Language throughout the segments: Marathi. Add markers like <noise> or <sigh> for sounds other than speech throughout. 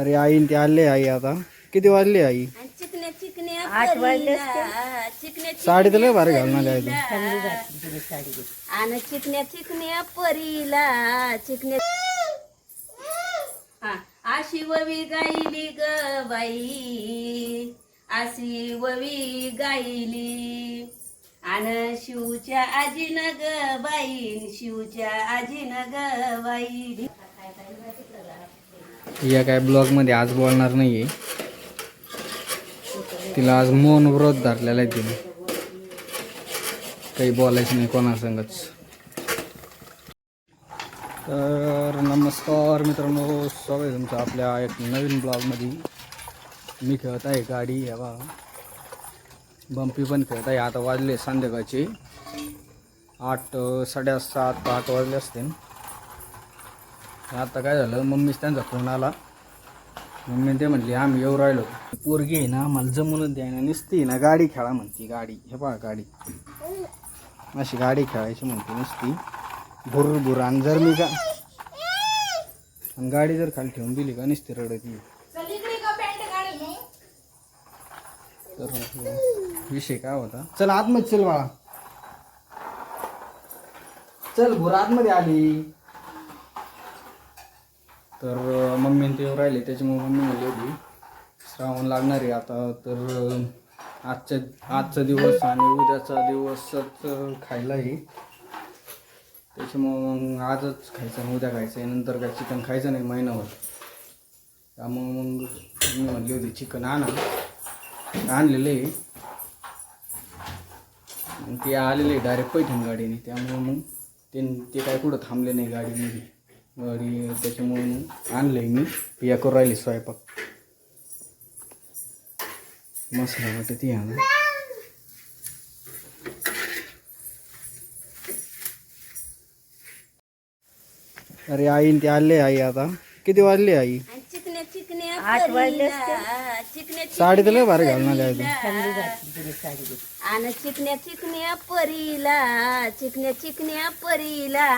अरे आई ते आले आई आता. किती वाजले आई? आणि चिकण्या चिकण्या आठ वाजले परीला, चिकण्या साडी तर लय भारी घालून आली आई तू. आणि चिकण्या चिकण्या परीला. हा अशी ववी गायली ग बाई. अशी ववी गायली. आन शिवच्या आजीन ग बाई. शिवच्या आजीन ग बाई. या काय ब्लॉगमध्ये आज बोलणार नाहीये. तिला आज मौन व्रत धरलेला आहे तिने. काही बोलायचं नाही कोणासंगच तर नमस्कार मित्रांनो स्वागत तुमचं आपल्या एक नवीन ब्लॉगमध्ये मी खेळत आहे गाडी हे बंपी पण खेळत आहे. आता वाजले संध्याकाळचे. आठ साडेसात आठ वाजले असतील. आता काय झालं मम्मीच त्यांचा फोन आला. मम्मी ते म्हटली आम्ही येऊ राहिलो. पोरगी आहे ना आम्हाला जमूनच द्यायला नुसती ना गाडी खेळा म्हणती गाडी. हे पहा गाडी. अशी गाडी खेळायची म्हणते नुसती. भुर भुर आणि जर मी का आणि गाडी जर खाली ठेवून दिली का नुसती रडती तर विषय काय होता? चल आतमध्ये चल बाळा. चल भुर आतमध्ये आली. तर मम्मी ते राहिले त्याच्यामुळे मम्मी म्हणली होती श्रावण लागणार आहे आता तर आजच्या आजचा दिवस आणि उद्याचा दिवसच खायला आहे त्याच्यामुळं मग आजच खायचं आणि उद्या खायचं आहे नंतर काय चिकन खायचं नाही महिनाभर. त्यामुळं मग मी म्हणली होती चिकन आणा. आणलेलं आहे. मग ते आलेले डायरेक्ट पैठण गाडीने त्यामुळं मग ते ते काय कुठं थांबले नाही गाडीमध्ये. गाडी त्याच्यामुळे मग आणलंय मी. पिया करून राहिली स्वयंपाक. मसाला वाटत ती आणा अरे आई न ते आले आई आता. किती वाजले आई? आणि चिकण्या चिकण्या आठ वाजले चिकण्या साडी तर लय भारी घालून आली घेतली. आणि चिकण्या चिकण्या परीला. चिकण्या चिकण्या परीला.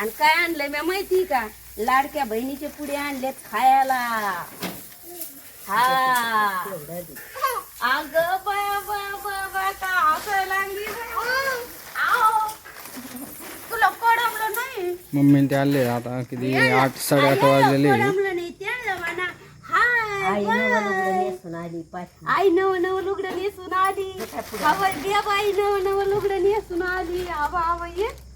आणि काय आणलंय मी माहिती का? लाडक्या बहिणीचे पुढे आणलेत खायला. हा. अग. तुला पडवलं नाही? मम्मीने ते आले आता किती आठ साडेआठ वाजलेले. नाही म्हणा. हाय आई नवं लुगडं नेसून आली पाठी आई नव नव लुगडं नेसून आली. हवं बाई नव नव लुगडं नेसून आली. आवा आवा ये.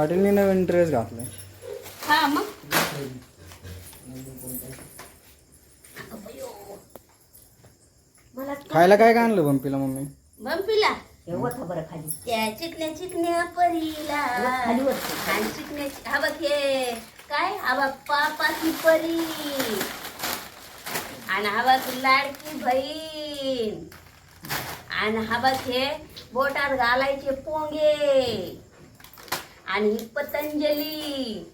पाटीलने नवीन ड्रेस घातलाय. हा मग? मला खायला काय काय आणलं बंपीला मम्मी? बंपीला? होतं बरं खाली. त्या चिकण्या चिकण्या परीला. खाली होतं आणि चिकण्याची हा बघ हे. काय? हा बघ पापाची परी. आणि हा बघ लाडकी बहीण. आणि हा बघ हे बोटात घालायचे पोंगे. आणि पतंजली.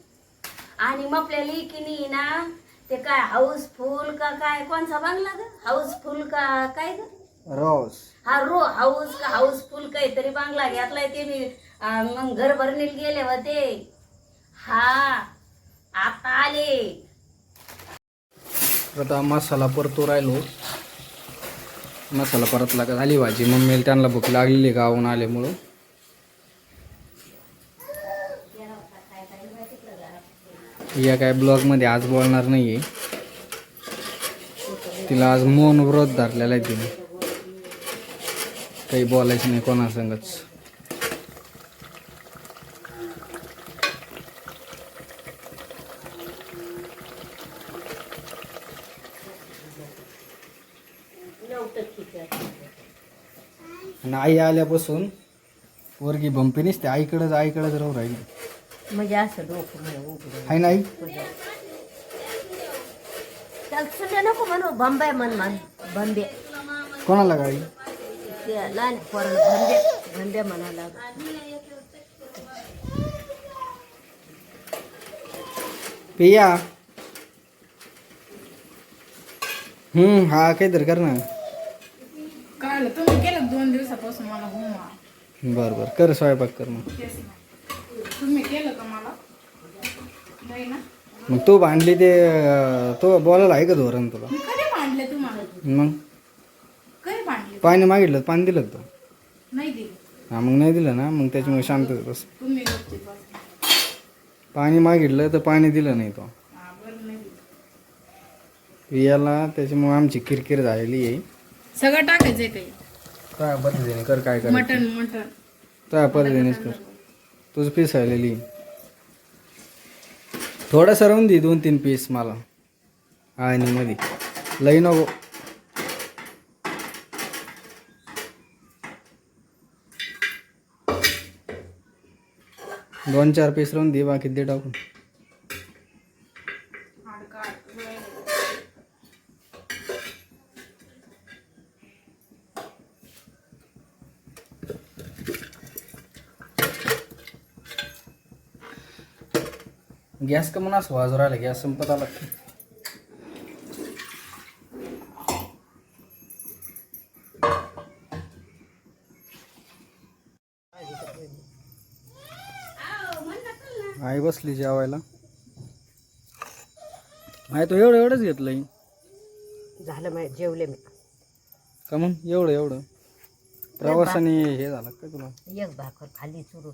आणि मग आपल्या लेकीनी ना ते काय हाऊसफुल का काय कोणचा बांगला ग? हाऊसफुल का काय ग? रोज हा रो हाऊस का हाऊसफुल काहीतरी बांगला घेतलाय ते मी मग घर भरणीत गेले होते. हा आता आले. आता मसाला परतो राहिलो. मसाला परतला का झाली भाजी. मम्मीला त्यांना भूक लागलेली गावून आल्यामुळं. या काय ब्लॉगमध्ये आज बोलणार नाही आहे तिला आज मौन व्रत धरलेला आहे तिने. काही बोलायचं नाही कोणासंगच. आणि आई आल्यापासून पोरगी बंपी नसते. आईकडंच आईकडंच राहू राहिली. म्हणजे असं डोकं उघडं हाय नाही? त्याला नको म्हणू बंबे म्हण म्हण बंबे कोणाला गाडी? लहान बंबे पिया हम्म हा काहीतरी कर ना. आलं तुम्ही केलं दोन दिवसापासून मला बरं बरं कर स्वयंपाक कर मग. तुम्ही केलं का मला? नाही ना? मग तू भांडली ते तो बोलायला आहे का धोरण तुला? मी कधी भांडले तुम्हाला? मग? कधी भांडले? पाणी मागितलं पाणी दिलं का तू? नाही दिले. हा मग नाही दिलं ना? मग त्याच्यामुळे शांत बस. तुम्ही गपचीप बसा. पाणी मागितलं तर पाणी दिलं नाही तो. हा बरं नाही दिलं. याला त्याच्यामुळे आमची किरकिर झालेली आहे. सगळं टाकायचंय काही काय पद्धतीने कर काय कर मटन मटन त्या पद्धतीनेच कर. तुझं पीस आलेली थोडं सरवून दे दोन तीन पीस मला. आणि मध्ये. लई नको. दोन चार पीस राहून दे बाकी दे टाकून. गॅस का म्हणून असं वाजू राहिला गॅस संपत आला. आई बसली जेवायला. आई तो एवढं एवढंच घेतलंय? झालं माहिती जेवले मी. का मग? एवढं एवढं? प्रवासाने हे झालं का तुला? एक भाकर खाली चुरू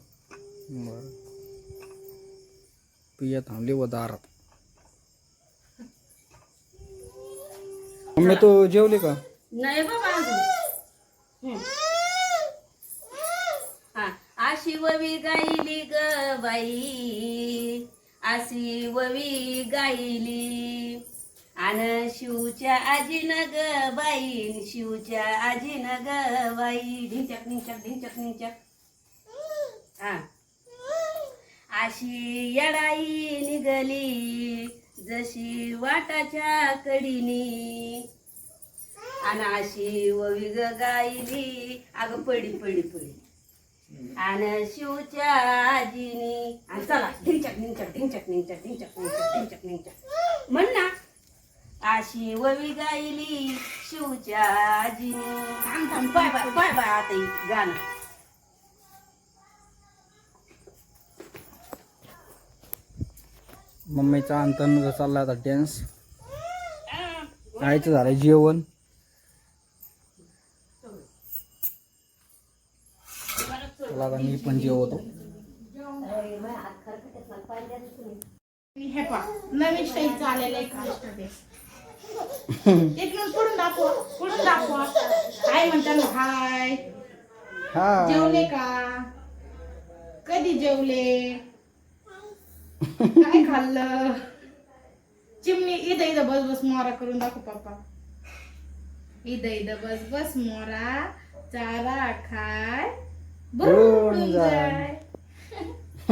बरं. पिया थांबली व दारात. <laughs> मम्मी तू जेवली का? नाही बाबा अजून. हा अशी ववी गायली ग बाई. अशी ववी गायली. आन शिवच्या आजीन ग बाई. शिवच्या आजीन ग बाई. ढिंचक ढिंचक ढिंचक ढिंचक. हा. अशी येडाई निघाली जशी वाटाच्या कडीनी. आणि अशी वविग गायली अग पडी पडी पडी. आणि शिवच्या आजीनी आणि चला ढिंचक ढिंचक निंचक ढिंचक निंचक ढिंचक निंचक म्हण ना. अशी ववी गायली शिवच्या आजीनी. थांब थांब पाय बाय पाय बाय आता गाणं. मम्मीचा अंतर्न चालला आता डॅन्स आईचं झालं जेवण. चला आता मी पण जेवतो. हे नवीन स्टाईलचं आलेलं आहे काष्ट ते तिथून पुढून दाखवा पुढून दाखवा. हाय म्हणताना हाय. हा जेवले का? कधी जेवले? काय खाल्लं? चिमणी इथं इथं बस बस मोरा करून दाखव पप्पा. इथं इथं बस बस मोरा चारा खाय. बुडून जाय. <laughs>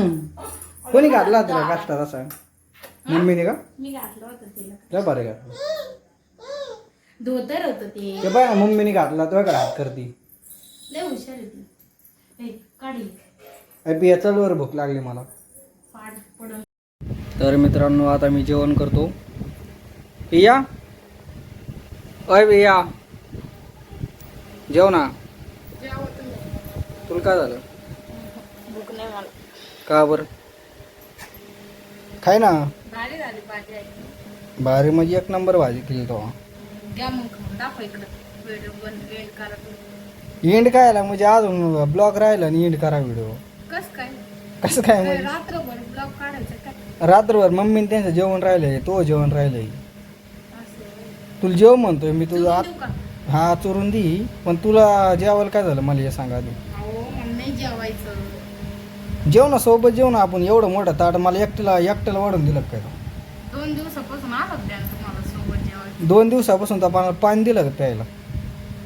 कोणी घातला तुला काष्टा तसा मम्मीने का? मी घातलं होतं तिला काय बरं का. धोतर होतं ते. ते बाय मम्मीने घातला तुला काय हात करती. लय हुशार आहे ती. ए, काढी. पिया चल वर भूक लागली मला. तर मित्रांनो आता मी जेवण करतो. पिया अय पिया जेव ना. तुला काय झालं? का बरं? खाय ना. भारी म्हणजे एक नंबर भाजी केली तो. इंड काय आला? म्हणजे अजून ब्लॉग राहिला आणि इंड करा व्हिडिओ कस काय? कसं काय काय म्हणजे? रात्रभर मम्मीने त्यांचं जेवण राहिलंय तो जेवण राहिलंय. तुला जेव म्हणतोय मी तुझं आत देऊ हा चोरून दी. पण तुला जेवायला काय झालं मला हे सांगा आधी. अहो जेवायचं. सोबत जेव ना आपण एवढं मोठं ताट मला एकट्याला एकट्याला वाढून दिलं का काय दोन दिवसापासून आलं द्या तुम्हाला सोबत जेवायचं. दोन दिवसापासून तर पाण्याला पाणी दिलं का प्यायला?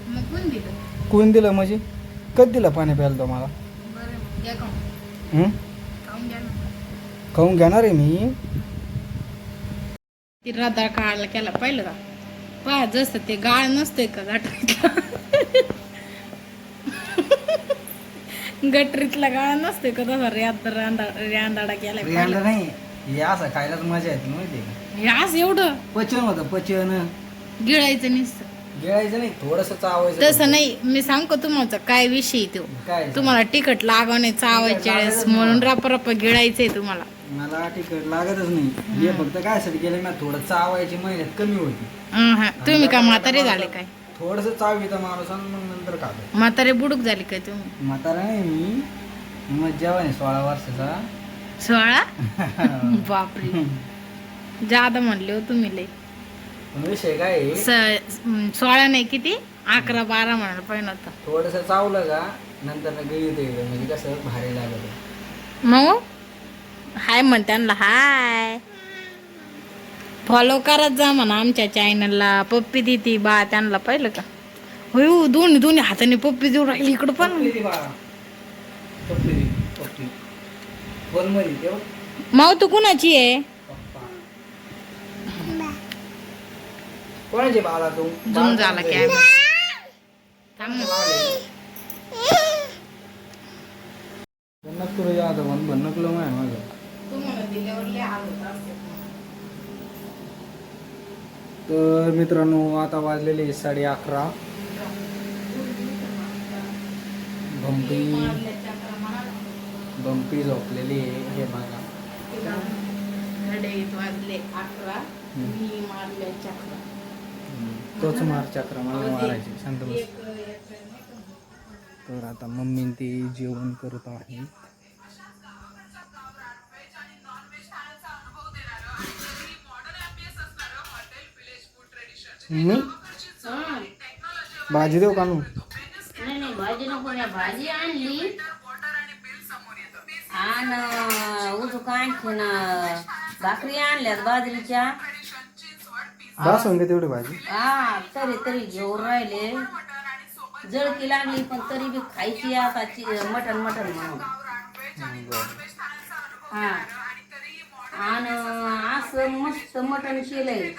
मग कोण दिलं? कोण दिलं म्हणजे? कधी दिलं पाणी प्यायला तो मला बरं द्या खाऊन? खाऊन घेणार आहे मी? ती काढायला केला पाहिलं का पहा जसं ते गाळ नसतंय का गटरीतला गटरीतला गाळ नसतोय का तसा? रेंदा रांदा रेंदाडा केलाय रिहायला नाही हे असं खायलाच मजा येते माहिती आहे हे असं एवढं? पचन होतं पचन. गिळायचं नुसतं. गिळायचं नाही थोडस चावायचं तसं नाही मी सांगतो तुम्हाला काय विषय तो. काय तुम्हाला तिखट लागणे चावायच्या वेळेस म्हणून रप रप गिळायचंय तुम्हाला. मला तिखट लागतच नाही. हे फक्त काय साठी केलं ना थोडं चावायची मेहनत कमी होती. तुम्ही का म्हातारे झाले काय? थोडस चावितं माणूस आणि मग नंतर खातो. म्हातारे बुडूक झाले काय तुम्ही? म्हातारा नाही मी. मग जेव्हा आहे सोळा वर्षाचा. सोळा? <laughs> बापरे. जादा म्हणले हो तुम्ही लय. पण विषय काय आहे? स- म, सोळा नाही किती? अकरा बारा म्हणायला पाहिजे होतं. थोडस चावलं का नंतर गिळीत येईल म्हणजे कसं भारी लागत. मग? हाय म्हण त्यांना हाय. फॉलो करत जा म्हणा आमच्या चॅनलला पप्पी देते बा त्यांना पाहिलं का? होय हो, दोन्ही दोन्ही हाताने पप्पी देऊ राहिली इकडं पण. माव तू कुणाची आहे? कोणाचे बाळा तू? झूम झाला कॅमेरा. थांब तर मित्रांनो आता वाजलेले साडे अकरा. भंपी भंपी झोपलेली आहे हे बघा. वाजले अकरा मी मारले चक्रा तोच मार चक्र मला मारायचे शांत बस. एक एक? तर आता मम्मी ते जेवण करत आहे. भाजी देऊ का नू नाही नाही भाजी नको नाही भाजी आणली. आणि उजूक आणखीन भाकरी आणल्यात बाजरीच्या. बस होऊन दे तेवढी भाजी. हा तरी तरी घेऊन राहिले. जळकी लागली पण तरी बी खायची आता मटण मटण म्हणून. हा. आणि असं मस्त मटण केलंय.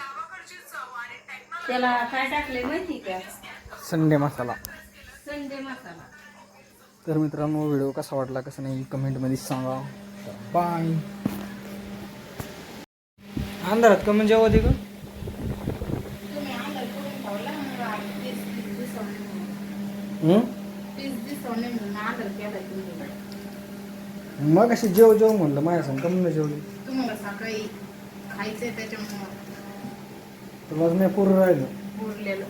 त्याला काय टाकले माहिती का? संडे मसाला. संडे मसाला. तर मित्रांनो व्हिडिओ कसा वाटला कसा नाही कमेंटमध्ये सांगा. बाय अंधारात कमेंट जेव्हा म्हणून. आदर केला तुम्ही मग अशी जेव जेव म्हणलं माझ्या सांग कमी जेवली? तुम्हाला सकाळी खायचंय त्याच्यामुळं. तुला नाही पूर्ण राहिलं. उरलेलं.